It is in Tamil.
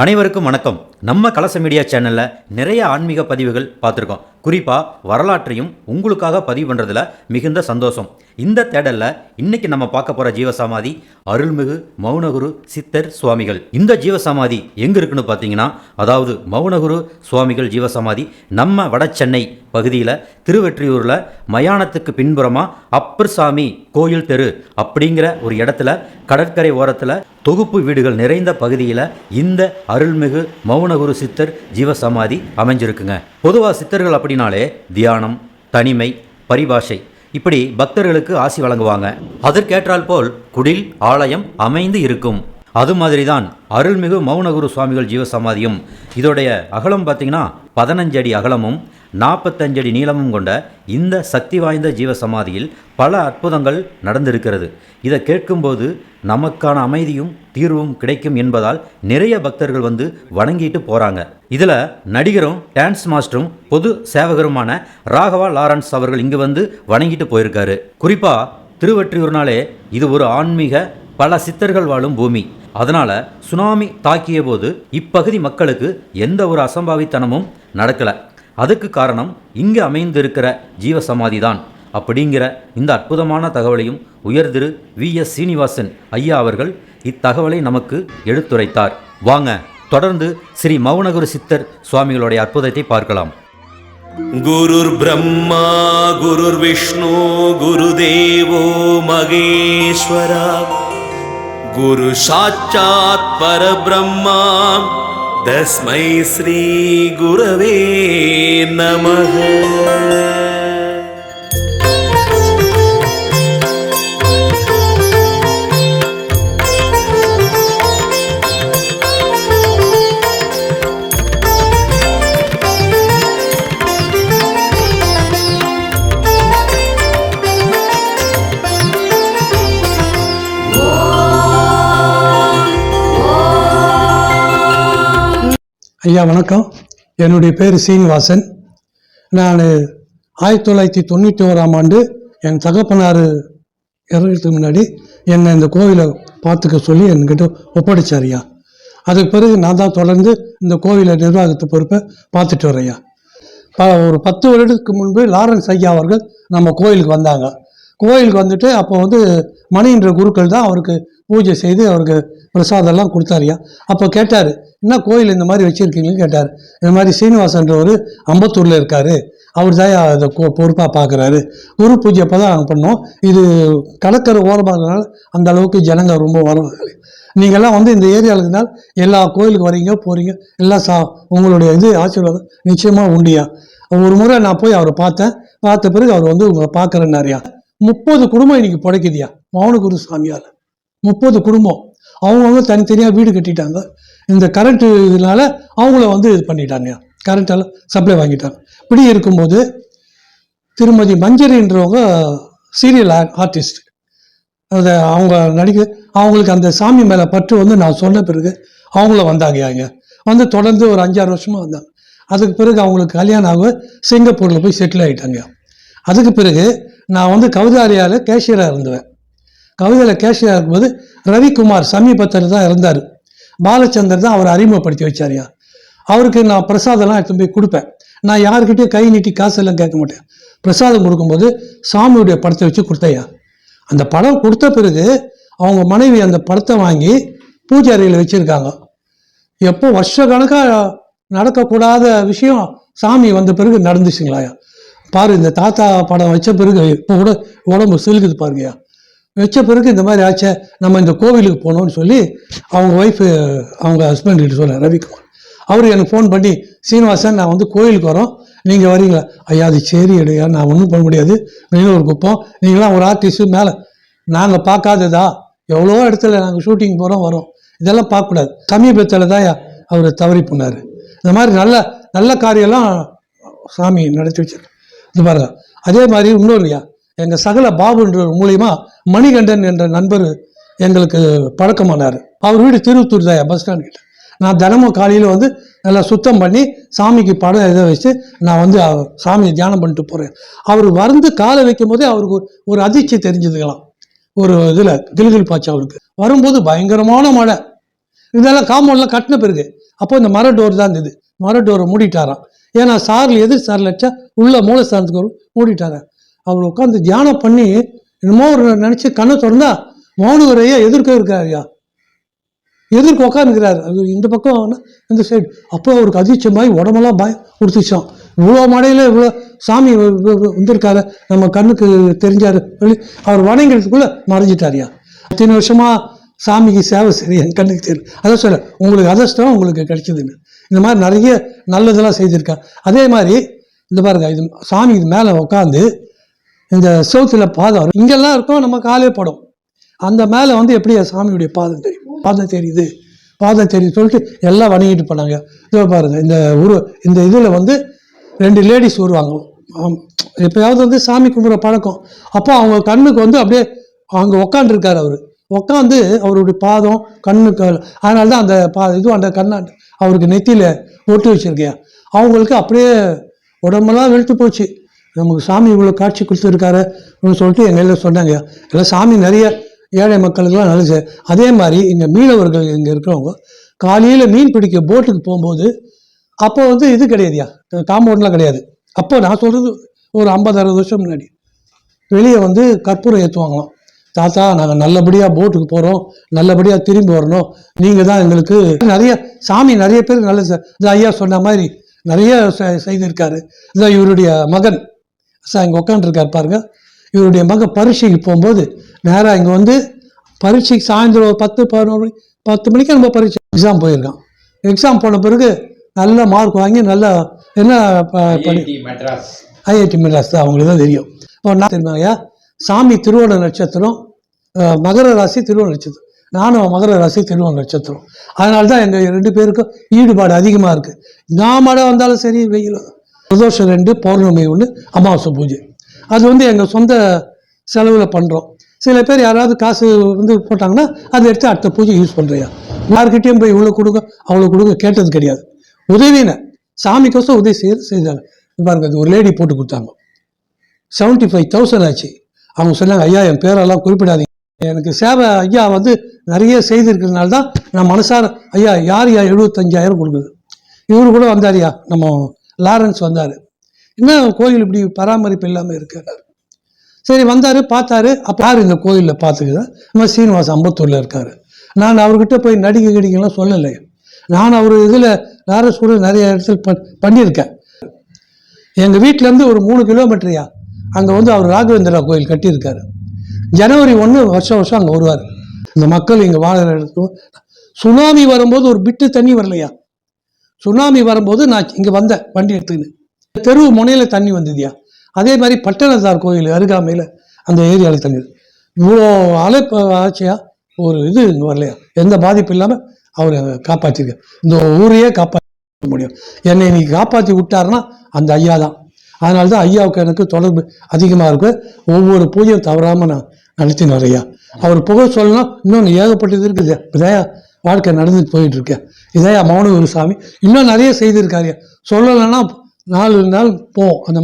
அனைவருக்கும் வணக்கம். நம்ம கலச மீடியா சேனலில் நிறைய ஆன்மீக பதிவுகள் பார்த்துருக்கோம். குறிப்பாக வரலாற்றையும் உங்களுக்காக பதிவு பண்ணுறதுல மிகுந்த சந்தோஷம். இந்த தேடல்ல இன்னைக்கு நம்ம பார்க்க போற ஜீவசமாதி அருள்மிகு மௌனகுரு சித்தர் சுவாமிகள். இந்த ஜீவசமாதி எங்க இருக்குன்னு பார்த்தீங்கன்னா அதாவது மௌனகுரு சுவாமிகள் ஜீவசமாதி நம்ம வட சென்னை பகுதியில் திருவெற்றியூரில் மயானத்துக்கு பின்புறமா அப்பர் சாமி கோயில் தெரு அப்படிங்கிற ஒரு இடத்துல கடற்கரை ஓரத்தில் தொகுப்பு வீடுகள் நிறைந்த பகுதியில் இந்த அருள்மிகு மௌனகுரு சித்தர் ஜீவசமாதி அமைஞ்சிருக்குங்க. பொதுவாக சித்தர்கள் அப்படின்னாலே தியானம் தனிமை பரிபாஷை. இப்படி பக்தர்களுக்கு ஆசி வழங்குவாங்க. அதற்கேற்றால் போல் குடில் ஆலயம் அமைந்து இருக்கும். அது மாதிரி தான் அருள்மிகு மௌனகுரு சுவாமிகள் ஜீவசமாதியும். இதோடைய அகலம் பார்த்தீங்கன்னா பதினஞ்சு அடி அகலமும் நாற்பத்தஞ்சடி நீளமும் கொண்ட இந்த சக்தி வாய்ந்த ஜீவசமாதியில் பல அற்புதங்கள் நடந்திருக்கிறது. இதை கேட்கும்போது நமக்கான அமைதியும் தீர்வும் கிடைக்கும் என்பதால் நிறைய பக்தர்கள் வந்து வணங்கிட்டு போகிறாங்க இதில் நடிகரும் டான்ஸ் மாஸ்டரும் பொது சேவகருமான ராகவா லாரன்ஸ் அவர்கள் இங்கே வந்து வணங்கிட்டு போயிருக்காரு. குறிப்பாக திருவற்றியூர்னாலே இது ஒரு ஆன்மீக பல சித்தர்கள் வாழும் பூமி. அதனால் சுனாமி தாக்கிய போது இப்பகுதி மக்களுக்கு எந்த ஒரு அசம்பாவித்தனமும் நடக்கல. அதுக்கு காரணம் இங்கு அமைந்திருக்கிற ஜீவசமாதி தான் அப்படிங்கிற இந்த அற்புதமான தகவலையும் உயர்திரு வி. எஸ். சீனிவாசன் ஐயா அவர்கள் இத்தகவலை நமக்கு எடுத்துரைத்தார். வாங்க தொடர்ந்து ஸ்ரீ மௌனகுரு சித்தர் சுவாமிகளுடைய அற்புதத்தை பார்க்கலாம். குருர் பிரம்மா குருர் விஷ்ணு குரு தேவோ மகேஸ்வரா. குரு சாட்சாத் பரபிரம்மா. तस्मै श्रीगुरवे नमः ஐயா வணக்கம். என்னுடைய பேர் சீனிவாசன். நான் ஆயிரத்தி தொள்ளாயிரத்தி தொண்ணூற்றி ஓராம் ஆண்டு என் தகப்பனார் இறங்கிறதுக்கு முன்னாடி என்னை இந்த கோவிலை பார்த்துக்க சொல்லி என்கிட்ட ஒப்படைச்சார் ஐயா. அதுக்கு பிறகு நான் தான் தொடர்ந்து இந்த கோவிலை நிர்வாகத்து பொறுப்பை பார்த்துட்டு வரேன் ஐயா. ஒரு பத்து வருடத்துக்கு முன்பு லாரன்ஸ் ஐயா அவர்கள் நம்ம கோயிலுக்கு வந்தாங்க. கோயிலுக்கு வந்துட்டு அப்போ வந்து மணின்ற குருக்கள் தான் அவருக்கு பூஜை செய்து அவருக்கு பிரசாதம்லாம் கொடுத்தாரியா அப்போ கேட்டார் என்ன கோயில் இந்த மாதிரி வச்சுருக்கீங்கன்னு? கேட்டார். இந்த மாதிரி சீனிவாசன்றவர் அம்பத்தூரில் இருக்கார். அவர் தான் அதை பொறுப்பாக பார்க்குறாரு குரு பூஜை அப்போ தான் நாங்கள் பண்ணோம். இது கடற்கரை ஓரமாக இருந்தனால அந்த அளவுக்கு ஜனங்க ரொம்ப வரும் நீங்கள்லாம் வந்து இந்த ஏரியாவில் இருந்தால் எல்லா கோயிலுக்கு வரீங்க போகிறீங்க எல்லாம் சா உங்களுடைய இது ஆசீர்வாதம் நிச்சயமாக உண்டியா ஒரு முறை நான் போய் அவரை பார்த்தேன். பார்த்த பிறகு அவர் வந்து உங்களை பார்க்குறேன்னாரியா முப்பது குடும்பம் இன்னைக்கு பிழைக்குதியா மௌனகுரு சாமியால் முப்பது குடும்பம். அவங்கவுங்க தனித்தனியாக வீடு கட்டிட்டாங்க. இந்த கரண்ட் இதனால அவங்கள வந்து இது பண்ணிட்டாங்க கரண்ட் சப்ளை வாங்கிட்டாங்க. இப்படி இருக்கும்போது திருமதி மஞ்சரின்றவங்க சீரியல் ஆர்டிஸ்ட் அதை அவங்க நடிக்க அவங்களுக்கு அந்த சாமி மேலே பற்று வந்து நான் சொன்ன பிறகு அவங்கள வந்தாங்க இங்க வந்து தொடர்ந்து ஒரு அஞ்சாறு வருஷமாக வந்தாங்க. அதுக்கு பிறகு அவங்களுக்கு கல்யாணம் ஆக சிங்கப்பூரில் போய் செட்டில் ஆகிட்டாங்க அதுக்கு பிறகு நான் வந்து கவிதாரியால் கேஷியராக இருந்துவேன். கவிதையில் கேஷியராக இருக்கும்போது ரவிக்குமார் சமீபத்தில் தான் இருந்தார். பாலச்சந்தர் தான் அவரை அறிமுகப்படுத்தி வச்சாரியா அவருக்கு நான் பிரசாதம்லாம் எடுத்து போய் கொடுப்பேன். நான் யாருக்கிட்டையும் கை நீட்டி காசெல்லாம் கேட்க மாட்டேன். பிரசாதம் கொடுக்கும்போது சாமியுடைய படத்தை வச்சு கொடுத்தையா அந்த படம் கொடுத்த பிறகு அவங்க மனைவி அந்த படத்தை வாங்கி பூஜை அறையில் வச்சுருக்காங்க. எப்போ வருஷ கணக்காக நடக்கக்கூடாத விஷயம் சாமி வந்த பிறகு நடந்துச்சுங்களாயா பாரு இந்த தாத்தா படம் வச்ச பிறகு இப்போ கூட உடம்பு சிலுக்குது பாருங்கயா வச்ச பிறகு இந்த மாதிரி ஆச்சே நம்ம இந்த கோவிலுக்கு போனோம்னு சொல்லி அவங்க ஒய்ஃபு அவங்க ஹஸ்பண்ட் கிட்ட சொல்ல ரவிக்குமார். அவர் எனக்கு ஃபோன் பண்ணி சீனிவாசன் நான் வந்து கோயிலுக்கு வரோம் நீங்கள் வரீங்களா? ஐயா அது சரி ஐயா நான் ஒன்றும் பண்ண முடியாது. ஒரு குப்பம் நீங்களாம் ஒரு ஆர்டிஸ்ட்டு மேலே நாங்கள் பார்க்காததா? எவ்வளோ இடத்துல நாங்கள் ஷூட்டிங் போகிறோம் வரோம். இதெல்லாம் பார்க்கக்கூடாது. சமீபத்தில் தான் அவர் தவறி பண்ணார் இந்த மாதிரி நல்ல நல்ல காரியம்லாம் சாமி நடத்தி வச்சிருக்கு இது பாருங்க. அதே மாதிரி இன்னொருயா எங்கள் சகல பாபுன்ற மூலியமா மணிகண்டன் என்ற நண்பர் எங்களுக்கு பழக்கமானார். அவர் வீடு திருவத்தூர் தான் பஸ் ஸ்டாண்ட் கிட்ட. நான் தினமும் காலையில் வந்து நல்லா சுத்தம் பண்ணி சாமிக்கு படம் இதை வச்சு நான் வந்து சாமியை தியானம் பண்ணிட்டு போகிறேன் அவர் வந்து காலை வைக்கும் போதே அவருக்கு ஒரு- அதிர்ச்சி தெரிஞ்சதுக்கலாம் ஒரு இதில் கில்கில் பாய்ச்சி அவருக்கு. வரும்போது பயங்கரமான மழை. இதெல்லாம் காம்பவுண்டில் கட்டின பிறகு அப்போ இந்த மர டோர் தான் இருந்தது மர டோரை மூடிட்டாராம். ஏன்னா சாரில் எதிர் சாரில் வச்சா உள்ள மூலஸ்தானத்துக்கு வரும் மூடிட்டாங்க. அவர் உட்காந்து தியானம் பண்ணி என்னமோ ஒரு நினச்சி கண்ணை திறந்தா மௌனவரையா எதிர்க்க இருக்கார் ஐயா எதிர்க்க உட்காந்துக்கிறாரு அது இந்த பக்கம் ஆனா இந்த சைடு அப்போ அவருக்கு அதிர்ச்சமாய் உடம்பெல்லாம் பய கொடுத்துச்சான் இவ்வளோ மழையில இவ்வளோ சாமி வந்திருக்காரு. நம்ம கண்ணுக்கு தெரிஞ்சாரு. சொல்லி அவர் வணங்கிறதுக்குள்ள மறைஞ்சிட்டாருயா இத்தனை வருஷமா சாமிக்கு சேவை சரி என் கண்ணுக்கு தெரியும் அதான் சொல்ல உங்களுக்கு அதிர்ஷ்டம் உங்களுக்கு கிடைச்சதுன்னு. இந்த மாதிரி நிறைய நல்லதெல்லாம் செய்திருக்கா. அதே மாதிரி இந்த பாருங்க இது சாமி இது மேலே உட்காந்து இந்த சவுத்தில் பாதம் இங்கெல்லாம் இருக்கும் நம்ம காலே படம். அந்த மேலே வந்து எப்படி சாமியுடைய பாதம் தெரியும்? பாதம் தெரியுது. பாதம் தெரியுது சொல்லிட்டு எல்லாம் வணங்கிட்டு போனாங்க. இதோ பாருங்க இந்த உரு இந்த இதில் வந்து ரெண்டு லேடிஸ் வருவாங்க. எப்பயாவது வந்து சாமி கும்பிட்ற பழக்கம். அப்போ அவங்க கண்ணுக்கு வந்து அப்படியே அங்கே உக்காண்டிருக்காரு அவர். உட்காந்து அவருடைய பாதம் கண்ணுக்கு அதனால தான் அந்த பா இதுவும் அந்த கண்ணாண்டு அவருக்கு நெத்தியில் ஒட்டு வச்சிருக்கியா அவங்களுக்கு அப்படியே உடம்பெல்லாம் வெளுத்து போச்சு. நமக்கு சாமி இவ்வளோ காட்சி கொடுத்துருக்காரு அப்படின்னு சொல்லிட்டு எங்கள் எல்லாம் சொன்னாங்க. எல்லாம் சாமி நிறைய ஏழை மக்களுக்கெல்லாம் நல்லது. அதே மாதிரி இங்கே மீனவர்கள் இங்கே இருக்கிறவங்க காலையில் மீன் பிடிக்க போட்டுக்கு போகும்போது அப்போ வந்து இது கிடையாதுயா? காம்பவுண்ட்லாம் கிடையாது. அப்போ நான் சொல்கிறது ஒரு ஐம்பது அறுபது வருஷம் முன்னாடி. வெளியே வந்து கற்பூரம் ஏற்றுவாங்களாம் தாத்தா நாங்கள் நல்லபடியாக போட்டுக்கு போகிறோம் நல்லபடியாக திரும்பி வரணும். நீங்கள் தான் எங்களுக்கு நிறைய சாமி நிறைய பேர் நல்ல இந்த ஐயா சொன்ன மாதிரி நிறைய செய்திருக்காரு. இதான் இவருடைய மகன் சார் இங்கே உட்காந்துருக்காரு பாருங்க. இவருடைய மகன் பரீட்சைக்கு போகும்போது நேராக இங்கே வந்து பரீட்சைக்கு சாயந்தரம் பத்து பதினோரு மணி பத்து மணிக்கு நம்ம பரீட்சை எக்ஸாம் போயிருக்கான். எக்ஸாம் போன பிறகு நல்ல மார்க் வாங்கி நல்லா என்ன மெட்ராஸ். ஐஐடி மெட்ராஸ் தான் அவங்களுக்கு தான் தெரியும். நான் தெரியுமாயா சாமி திருவோண நட்சத்திரம் மகர ராசி திருவோண நட்சத்திரம். நானும் மகர ராசி திருவோண நட்சத்திரம். அதனால தான் எங்கள் ரெண்டு பேருக்கும் ஈடுபாடு அதிகமாக இருக்குது நான் மழை வந்தாலும் சரி வெயில் பிரதோஷம் ரெண்டு பௌர்ணமி ஒன்று அமாவாசை பூஜை. அது வந்து எங்கள் சொந்த செலவில் பண்ணுறோம் சில பேர் யாராவது காசு வந்து போட்டாங்கன்னா அதை எடுத்து அடுத்த பூஜை யூஸ் பண்ணுறியா யார்கிட்டையும் போய் இவ்வளோ கொடுங்க அவ்வளோ கொடுங்க கேட்டது கிடையாது. உதவின சாமிக்கோசம் உதவி செய்ய செய்தாங்க. பாருங்க அது ஒரு லேடி போட்டு கொடுத்தாங்க. செவன்ட்டி ஃபைவ் தௌசண்ட் ஆச்சு. அவங்க சொன்னாங்க ஐயா என் பேரெல்லாம் குறிப்பிடாதீங்க. எனக்கு சேவை ஐயா வந்து நிறைய செய்திருக்கிறதுனால தான் நான் மனசார ஐயா யார் ஐயா எழுபத்தஞ்சாயிரம் கொடுக்குது? இவரு கூட வந்தார் ஐயா நம்ம லாரன்ஸ் வந்தார். என்ன கோயில் இப்படி பராமரிப்பு இல்லாமல் இருக்காரு? சரி வந்தார் பார்த்தாரு. அப்போ யார் இந்த கோயிலில் பார்த்துக்குதா? நம்ம சீனிவாசன் அம்பத்தூரில் இருக்கார். நான் அவர்கிட்ட போய் நடிகை கடிகெல்லாம் சொல்லலை. நான் அவர் இதில் லாரன்ஸ் கூட நிறைய இடத்துல ப- பண்ணியிருக்கேன். எங்கள் வீட்டிலேருந்து ஒரு மூணு கிலோமீட்டரியா அங்கே வந்து அவர் ராகவேந்திரா கோயில் கட்டியிருக்காரு. ஜனவரி ஒன்று வருஷம் வருஷம் அங்கே வருவார். இந்த மக்கள் இங்கே வாழ்கிற இடத்துக்கும் சுனாமி வரும்போது ஒரு பிட்டு தண்ணி வரலையா? சுனாமி வரும்போது நான் இங்கே வந்தேன் வண்டி எடுத்துக்கின்னு. தெரு முனையில் தண்ணி வந்ததுயா? அதே மாதிரி பட்டணத்தார் கோயில் அருகாமையில் அந்த ஏரியாவில் தண்ணி இவ்வளோ அழைப்பு ஆச்சியா ஒரு இது இங்கே வரலையா? எந்த பாதிப்பு இல்லாமல் அவர் காப்பாற்றிருக்கார் இந்த ஊரையே காப்பாற்ற முடியும். என்னை இன்னைக்கு காப்பாற்றி விட்டாருன்னா அந்த ஐயா தான். அதனால தான் ஐயாவுக்கு எனக்கு தொடர்பு அதிகமாக இருக்கு. ஒவ்வொரு பூஜையும் தவறாமல் நான் நடத்தின்னு ஐயா அவர் புகழ் சொல்லணும் இன்னொன்று ஏகப்பட்டது இருக்குது. இதையா வாழ்க்கை நடந்துட்டு போயிட்டு இருக்கேன் இதையா மௌன சாமி இன்னும் நிறைய செய்திருக்காரு சொல்லலைன்னா நாலு நாள் போவோம் அந்த